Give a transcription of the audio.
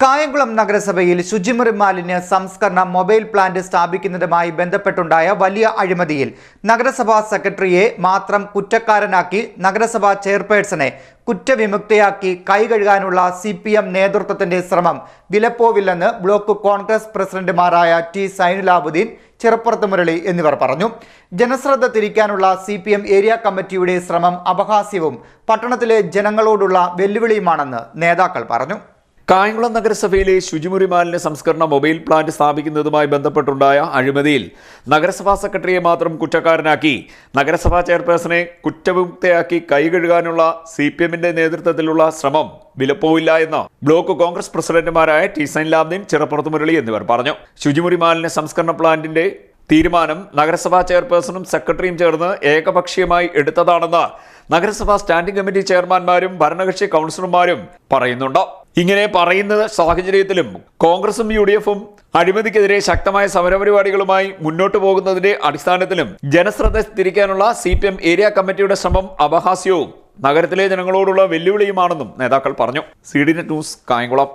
കായംകുളം നഗരസഭയിൽ ശുചിമുറി മാലിന്യ സംസ്കരണ മൊബൈൽ പ്ലാന്റ് സ്ഥാപിക്കുന്നതുമായി ബന്ധപ്പെട്ടുണ്ടായ വലിയ അഴിമതിയിൽ നഗരസഭാ സെക്രട്ടറിയെ മാത്രം കുറ്റക്കാരനാക്കി നഗരസഭാ ചെയർപേഴ്സണെ കുറ്റവിമുക്തയാക്കി കൈകഴുകാനുള്ള സി പി എം നേതൃത്വത്തിന്റെ ശ്രമം വിലപ്പോവില്ലെന്ന് ബ്ലോക്ക് കോൺഗ്രസ് പ്രസിഡന്റുമാരായ ടി സൈനുലാബുദ്ദീൻ ചെറുപ്പുറത്ത് മുരളി എന്നിവർ പറഞ്ഞു. ജനശ്രദ്ധ തിരിക്കാനുള്ള സി പി എം ഏരിയ കമ്മിറ്റിയുടെ ശ്രമം അപഹാസ്യവും പട്ടണത്തിലെ ജനങ്ങളോടുള്ള വെല്ലുവിളിയുമാണെന്ന് നേതാക്കൾ പറഞ്ഞു. കായംകുളം നഗരസഭയിലെ ശുചിമുറി മാലിന്യ സംസ്കരണ മൊബൈൽ പ്ലാന്റ് സ്ഥാപിക്കുന്നതുമായി ബന്ധപ്പെട്ടുണ്ടായ അഴിമതിയിൽ നഗരസഭാ സെക്രട്ടറിയെ മാത്രം കുറ്റക്കാരനാക്കി നഗരസഭാ ചെയർപേഴ്സണെ കുറ്റവിമുക്തയാക്കി കൈകഴുകാനുള്ള സി പി എമ്മിന്റെ നേതൃത്വത്തിലുള്ള ശ്രമം വിലപ്പോവില്ല എന്ന് ബ്ലോക്ക് കോൺഗ്രസ് പ്രസിഡന്റുമാരായ ടി സൈൻ ലാബ്ദീൻ ചിറപ്പുറത്ത് മുരളി എന്നിവർ പറഞ്ഞു. ശുചിമുറി മാലിന്യ സംസ്കരണ പ്ലാന്റിന്റെ തീരുമാനം നഗരസഭാ ചെയർപേഴ്സണും സെക്രട്ടറിയും ചേർന്ന് ഏകപക്ഷീയമായി എടുത്തതാണെന്ന് നഗരസഭാ സ്റ്റാൻഡിംഗ് കമ്മിറ്റി ചെയർമാൻമാരും ഭരണകക്ഷി കൗൺസിലർമാരും പറയുന്നുണ്ട്. ഇങ്ങനെ പറയുന്ന സാഹചര്യത്തിലും കോൺഗ്രസും യു ഡി എഫും അഴിമതിക്കെതിരെ ശക്തമായ സമരപരിപാടികളുമായി മുന്നോട്ടു പോകുന്നതിന്റെ അടിസ്ഥാനത്തിലും ജനശ്രദ്ധ തിരിക്കാനുള്ള സി പി എം ഏരിയ കമ്മിറ്റിയുടെ ശ്രമം അപഹാസ്യവും നഗരത്തിലെ ജനങ്ങളോടുള്ള വെല്ലുവിളിയുമാണെന്നും നേതാക്കൾ പറഞ്ഞു. C D news Kayamkulam.